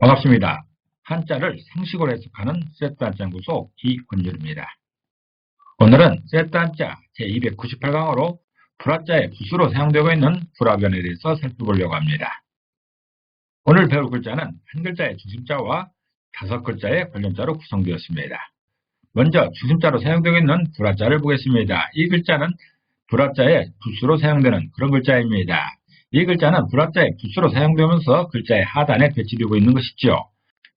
반갑습니다. 한자를 상식으로 해석하는 연구소 이원준입니다. 오늘은 세트 한자 제298강으로 불화자의 부수로 사용되고 있는 불화변에 대해서 살펴보려고 합니다. 오늘 배울 글자는 한 글자의 중심자와 다섯 글자의 관련자로 구성되었습니다. 먼저 중심자로 사용되고 있는 불화자를 보겠습니다. 이 글자는 불화자의 부수로 사용되는 그런 글자입니다. 이 글자는 불합자의 부수로 사용되면서 글자의 하단에 배치되고 있는 것이죠.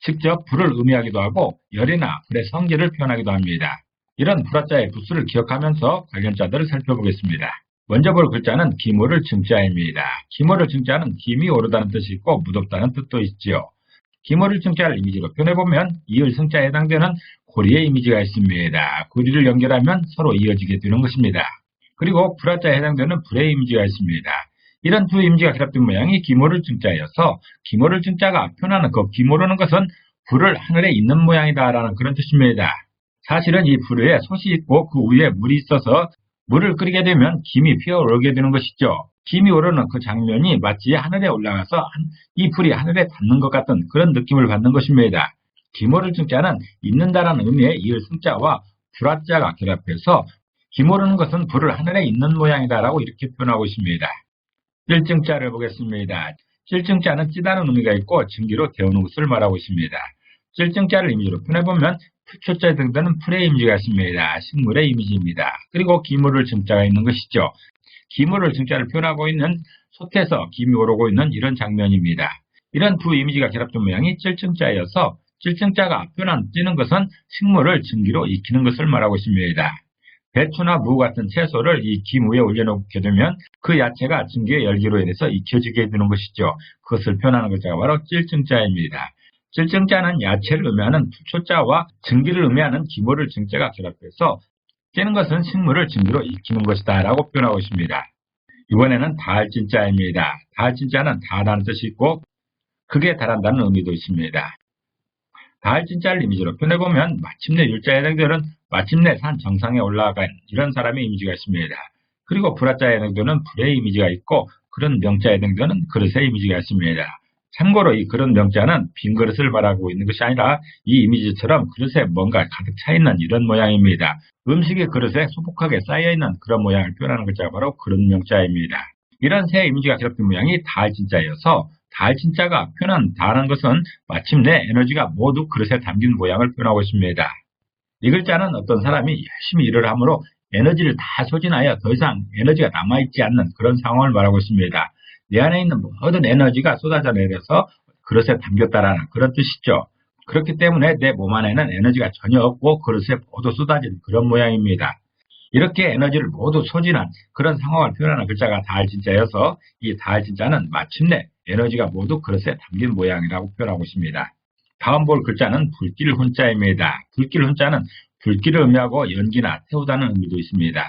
직접 불을 의미하기도 하고 열이나 불의 성질을 표현하기도 합니다. 이런 불합자의 부수를 기억하면서 관련자들을 살펴보겠습니다. 먼저 볼 글자는 기모를 증자입니다. 기모를 증자는 김이 오르다는 뜻이 있고 무덥다는 뜻도 있지요. 기모를 증자를 이미지로 표현해보면 이을 승자에 해당되는 고리의 이미지가 있습니다. 고리를 연결하면 서로 이어지게 되는 것입니다. 그리고 불화자에 해당되는 불의 이미지가 있습니다. 이런 두 임지가 결합된 모양이 기모를 증자여서 기모를 증자가 표현하는 그 기모라는 것은 불을 하늘에 있는 모양이다라는 그런 뜻입니다. 사실은 이 불에 솥이 있고 그 위에 물이 있어서 물을 끓이게 되면 김이 피어오르게 되는 것이죠. 김이 오르는 그 장면이 마치 하늘에 올라가서 이 불이 하늘에 닿는 것 같은 그런 느낌을 받는 것입니다. 기모를 증자는 있는다라는 의미의 이을 승자와 불화자가 결합해서 기모르는 것은 불을 하늘에 있는 모양이다라고 이렇게 표현하고 있습니다. 찔증자를 보겠습니다. 찔증자는 찌다는 의미가 있고 증기로 데우는 것을 말하고 있습니다. 찔증자를 이미지로 표현해보면 표초자 등등은 풀의 이미지가 있습니다. 식물의 이미지입니다. 그리고 기물을 증자가 있는 것이죠. 기물을 증자를 표현하고 있는 솥에서 김이 오르고 있는 이런 장면입니다. 이런 두 이미지가 결합된 모양이 찔증자여서 찔증자가 표현한 찌는 것은 식물을 증기로 익히는 것을 말하고 있습니다. 배추나 무 같은 채소를 이 김 위에 올려놓게 되면 그 야채가 증기의 열기로 인해서 익혀지게 되는 것이죠. 그것을 표현하는 글자가 바로 찔증자입니다. 찔증자는 야채를 의미하는 초자와 증기를 의미하는 기모를 증자가 결합해서 찌는 것은 식물을 증기로 익히는 것이다 라고 표현하고 있습니다. 이번에는 달진자입니다. 달진자는 달하는 뜻이 있고 크게 달한다는 의미도 있습니다. 달진자를 이미지로 표현해보면 마침내 율자의 해당되는 마침내 산 정상에 올라간 이런 사람의 이미지가 있습니다. 그리고 불화자에 해당되는 불의 이미지가 있고 그런 명자에 해당되는 그릇의 이미지가 있습니다. 참고로 이 그런 명자는 빈 그릇을 말하고 있는 것이 아니라 이 이미지처럼 그릇에 뭔가 가득 차 있는 이런 모양입니다. 음식이 그릇에 소복하게 쌓여 있는 그런 모양을 표현하는 글자가 바로 그런 명자입니다. 이런 새 이미지가 결합된 모양이 달진자여서 달진자가 표현한 다는 것은 마침내 에너지가 모두 그릇에 담긴 모양을 표현하고 있습니다. 이 글자는 어떤 사람이 열심히 일을 하므로 에너지를 다 소진하여 더 이상 에너지가 남아있지 않는 그런 상황을 말하고 있습니다. 내 안에 있는 모든 에너지가 쏟아져 내려서 그릇에 담겼다라는 그런 뜻이죠. 그렇기 때문에 내 몸 안에는 에너지가 전혀 없고 그릇에 모두 쏟아진 그런 모양입니다. 이렇게 에너지를 모두 소진한 그런 상황을 표현하는 글자가 달진자여서 이 달진자는 마침내 에너지가 모두 그릇에 담긴 모양이라고 표현하고 있습니다. 다음 볼 글자는 불길 훈자입니다. 불길 훈자는 불길을 의미하고 연기나 태우다는 의미도 있습니다.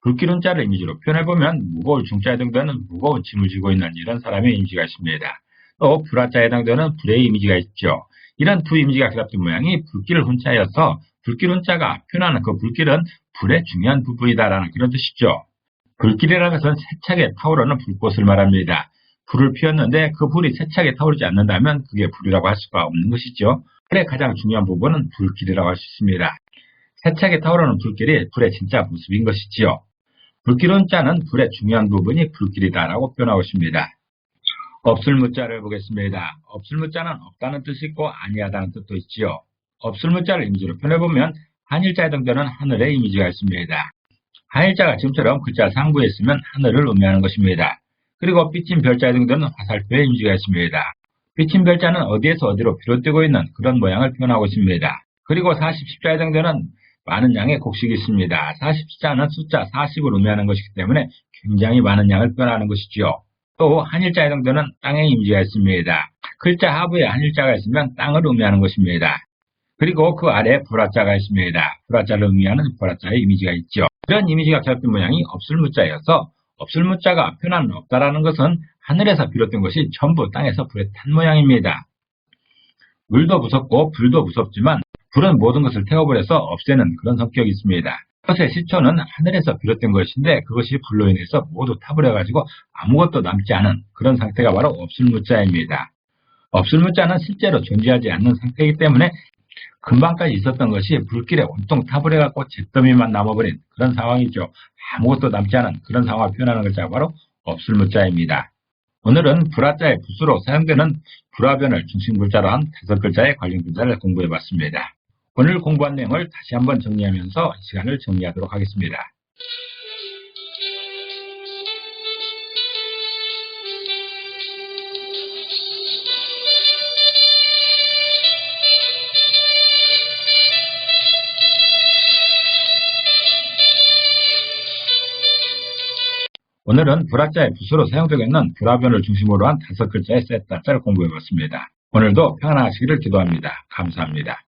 불길 훈자를 이미지로 표현해보면 무거울 중자에 해당되는 무거운 짐을 지고 있는 이런 사람의 이미지가 있습니다. 또 불화자에 해당되는 불의 이미지가 있죠. 이런 두 이미지가 결합된 모양이 불길 훈자여서 불길 훈자가 표현하는 그 불길은 불의 중요한 부분이다라는 그런 뜻이죠. 불길이라는 것은 세차게 타오르는 불꽃을 말합니다. 불을 피웠는데 그 불이 세차게 타오르지 않는다면 그게 불이라고 할 수가 없는 것이죠. 불의 가장 중요한 부분은 불길이라고 할 수 있습니다. 세차게 타오르는 불길이 불의 진짜 모습인 것이지요. 불길은 자는 불의 중요한 부분이 불길이다라고 표현하고 있습니다. 없을 무자를 보겠습니다. 없을 무자는 없다는 뜻이 있고 아니하다는 뜻도 있지요. 없을 무자를 이미지로 표현해보면 한일자에 해당되는 하늘의 이미지가 있습니다. 한일자가 지금처럼 글자 상부에 있으면 하늘을 의미하는 것입니다. 그리고 삐친 별자에 등등은 화살표의 이미지가 있습니다. 삐친 별자는 어디에서 어디로 비롯되고 있는 그런 모양을 표현하고 있습니다. 그리고 40, 10자에 등등은 많은 양의 곡식이 있습니다. 40자는 숫자 40을 의미하는 것이기 때문에 굉장히 많은 양을 표현하는 것이지요. 또 한일자에 등등은 땅의 이미지가 있습니다. 글자 하부에 한일자가 있으면 땅을 의미하는 것입니다. 그리고 그 아래에 불화자가 있습니다. 불화자를 의미하는 불화자의 이미지가 있죠. 이런 이미지가 결합된 모양이 없을 무자여서 없을 무자가 표현하는 없다라는 것은 하늘에서 비롯된 것이 전부 땅에서 불에 탄 모양입니다. 물도 무섭고 불도 무섭지만 불은 모든 것을 태워버려서 없애는 그런 성격이 있습니다. 그것의 시초는 하늘에서 비롯된 것인데 그것이 불로 인해서 모두 타버려가지고 아무것도 남지 않은 그런 상태가 바로 없을 무자입니다. 없을 문자는 실제로 존재하지 않는 상태이기 때문에 금방까지 있었던 것이 불길에 온통 타버려갖고 잿더미만 남아버린 그런 상황이죠. 아무것도 남지 않은 그런 상황을 표현하는 글자가 바로 없을 문자입니다. 오늘은 불화자의 부수로 사용되는 불화변을 중심 글자로 한 다섯 글자의 관련 글자를 공부해봤습니다. 오늘 공부한 내용을 다시 한번 정리하면서 시간을 정리하도록 하겠습니다. 오늘은 불화자의 부수로 사용되고 있는 불화변을 중심으로 한 다섯 글자의 셋 단자를 공부해봤습니다. 오늘도 평안하시기를 기도합니다. 감사합니다.